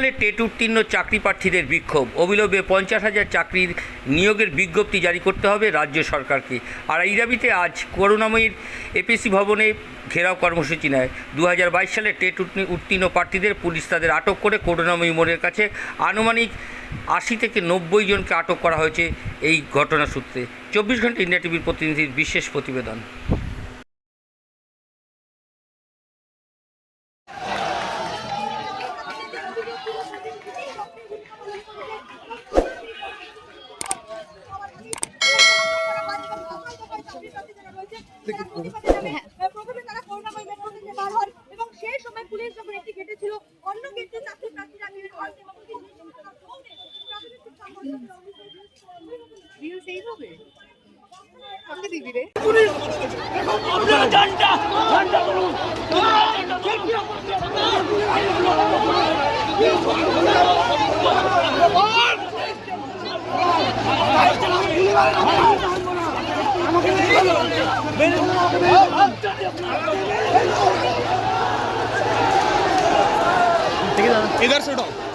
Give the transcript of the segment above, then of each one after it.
সালে টেট উত্তীর্ণ চাকরি প্রার্থীদের বিক্ষোভ। অবিলম্বে পঞ্চাশ হাজার চাকরির নিয়োগের বিজ্ঞপ্তি জারি করতে হবে রাজ্য সরকারকে। আর এই দাবিতে আজ করুণাময়ীর এপিসি ভবনে ঘেরাও কর্মসূচি নেয়। দু হাজার বাইশ সালে টেট উত্তীর্ণ- উত্তীর্ণ প্রার্থীদের পুলিশ তাদের আটক করে করুণাময়ী মোড়ের কাছে আনুমানিক আশি থেকে নব্বই জনকে আটক করা হয়েছে এই ঘটনা সূত্রে চব্বিশ ঘণ্টা ইন্ডিয়া টিভির প্রতিনিধির বিশেষ প্রতিবেদন। প্রথমে তারা করোনাময় মেট্রো থেকে বার হন এবং সেই সময় পুলিশ যখন একটি গেটে ছিল অন্য গেটে চাকরি প্রার্থীরা বের হন এবং প্রাথমিক সংগঠনের রিলস এইভাবে কাকে দিবি রে? इधर से उठाओ।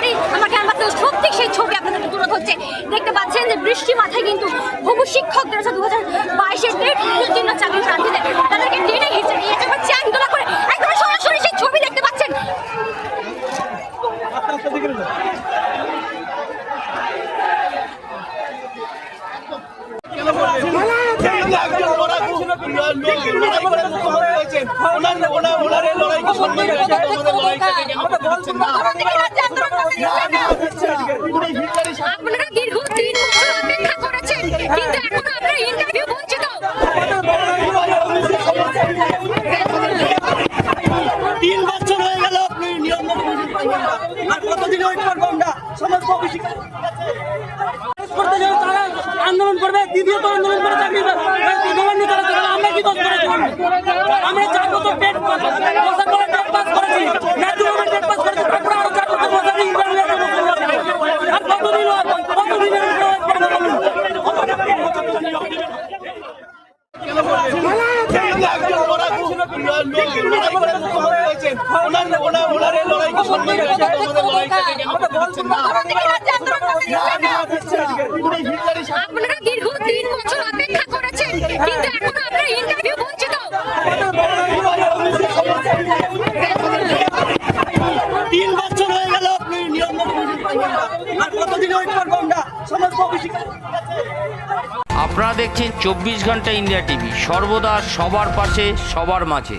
সরাসরি আমার ক্যাম্পাসে সত্যি সেই ছবি আপনাদের তুলে হচ্ছে দেখতে পাচ্ছেন যে বৃষ্টি মাথায় কিন্তু বহু শিক্ষকদের আছে দু হাজার বাইশের ডেট উত্তীর্ণ চাকরি প্রার্থীদের। তাদেরকে টেনে হিচড়ে নিয়ে যাবে চ্যাং দোলা করে একদম সরাসরি সেই ছবি দেখতে পাচ্ছেন। তখন থেকে রাজ্যে আন্দোলন করতে যাচ্ছেন। আপনারা দীর্ঘ তিন বছর অপেক্ষা করেছেন কিন্তু এখনও আপনারা ইন্টারভিউ বঞ্চিত তিন বছর হয়ে গেল আপনি নিয়ম মেনে পাইবেন না। আর কতদিন ওয়েট করব আমরা সমস্ত অফিসে করতে যাবে তারা আন্দোলন করবে দ্বিতীয়ত আন্দোলন করে চাকরি গভর্নমেন্ট তারা তারা আমরা কি দোষ আমরা চার আন্দোলন করতে যাচ্ছেন। আপনারা দীর্ঘ তিন বছর অপেক্ষা করেছেন কিন্তু এখনও আপনারা ইন্টারভিউ বঞ্চিত। তিন বছর হয়ে গেল আপনি নিয়ম পাইবেন না। আর কতদিন ওয়েট করব আমরা? সমস্ত অফিসে। আপনারা দেখছেন চব্বিশ ঘণ্টা ইন্ডিয়া টিভি সর্বদা সবার পাশে সবার মাঝে।